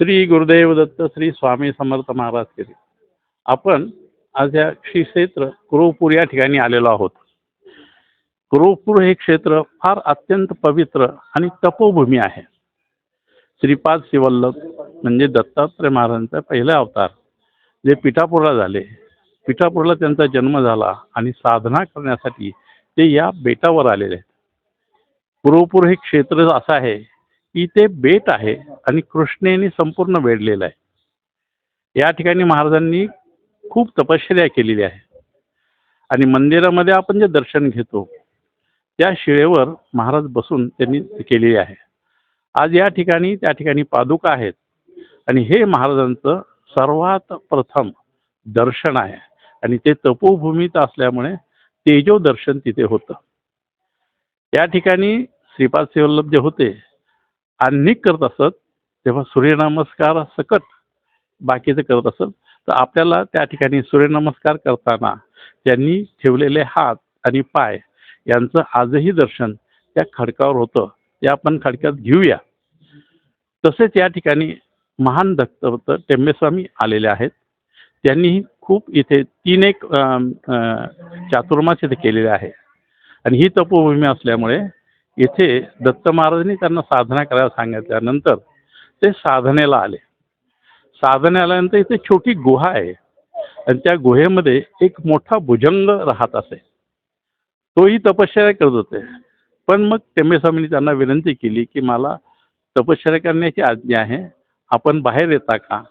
श्री गुरुदेव दत्त श्री स्वामी समर्थ महाराज केली. आपण आज या श्री क्षेत्र कुरुपूर या ठिकाणी आलेलो आहोत. कुरुपूर हे क्षेत्र फार अत्यंत पवित्र आणि तपोभूमी आहे. श्रीपाद शिवल्लभ म्हणजे दत्तात्रय महाराजांचा पहिला अवतार जे पिठापूरला झाले. पिठापूरला त्यांचा जन्म झाला आणि साधना करण्यासाठी ते या बेटावर आलेले आहेत. कुरुपूर हे क्षेत्र असं आहे की ते बेट आहे आणि कृष्णेने संपूर्ण वेढलेलं आहे. या ठिकाणी महाराजांनी खूप तपश्चर्या केलेली आहे. आणि मंदिरामध्ये आपण जे दर्शन घेतो त्या शिळेवर महाराज बसून त्यांनी केलेली आहे. आज या ठिकाणी त्या ठिकाणी पादुका आहेत. आणि हे महाराजांचं सर्वात प्रथम दर्शन आहे. आणि ते तपोभूमीत असल्यामुळे तेजो दर्शन तिथे होतं. या ठिकाणी श्रीपाद सेवल्लभ जे होते आणि करत असत तेव्हा सूर्यनमस्कार सकट बाकीचं करत असत. तर आपल्याला त्या ठिकाणी सूर्यनमस्कार करताना त्यांनी ठेवलेले हात आणि पाय यांचं आजही दर्शन त्या खडकावर होतं. ते आपण खडक्यात घेऊया. तसेच या ठिकाणी महान दत्त टेंबेस्वामी आलेले आहेत. त्यांनीही खूप इथे तीन एक चातुर्मास इथे केलेले आहे. आणि ही तपोभूमी असल्यामुळे इथे दत्त महाराजांनी त्यांना साधना करायला सांगितल्यानंतर ते साधनेला आले. साधने आल्यानंतर इथे छोटी गुहा आहे. आणि त्या गुहेमध्ये एक मोठा भुजंग राहत असे. तोही तपश्चर्या करत होते. पण मग टेंबेस्वामींनी त्यांना विनंती केली की मला तपश्चर्या करण्याची आज्ञा आहे. आपण बाहेर येता का?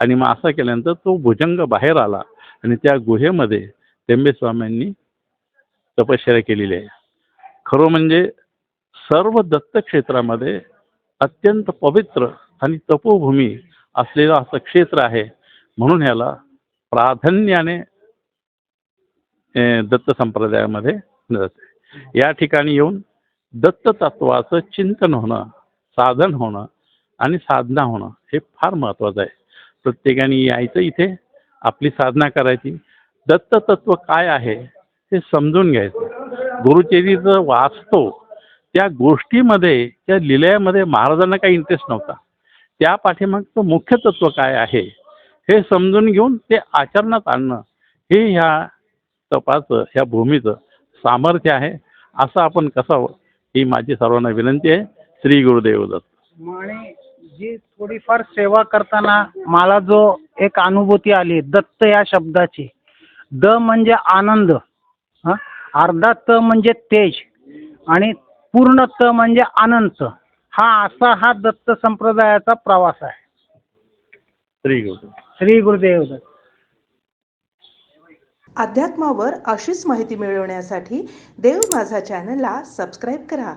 आणि मग असं केल्यानंतर तो भुजंग बाहेर आला आणि त्या गुहेमध्ये टेंबेस्वामींनी तपश्चर्या केलेली आहे. खरं म्हणजे सर्व दत्तक्षेत्रामध्ये अत्यंत पवित्र आणि तपोभूमी असलेलं असं क्षेत्र आहे. म्हणून ह्याला प्राधान्याने दत्त संप्रदायामध्ये जाते या ठिकाणी येऊन दत्त तत्वाचं चिंतन होणं साधन होणं आणि साधना होणं हे फार महत्त्वाचं आहे. प्रत्येकाने यायचं इथे आपली साधना करायची. दत्त तत्व काय आहे हे समजून घ्यायचं. गुरुचेरीचं वाचतो त्या गोष्टीमध्ये त्या लिलयामध्ये महाराजांना काही इंटरेस्ट नव्हता. त्या पाठीमागचं मुख्य तत्व काय आहे हे समजून घेऊन ते आचरणात आणणं हे ह्या तपाचं ह्या भूमीचं सामर्थ्य आहे असं आपण कसावं ही माझी सर्वांना विनंती आहे. श्री गुरुदेव दत्त. आणि जी थोडीफार सेवा करताना मला जो एक अनुभूती आली दत्त या शब्दाची द म्हणजे आनंद हां? अर्धा त म्हणजे तेज आणि पूर्ण त म्हणजे अनंत. हा असा हा दत्त संप्रदायाचा प्रवास आहे. श्री गुरुदेव. श्री गुरुदेव दत्त. अध्यात्मावर अशीच माहिती मिळवण्यासाठी देव माझा चॅनलला सबस्क्राईब करा.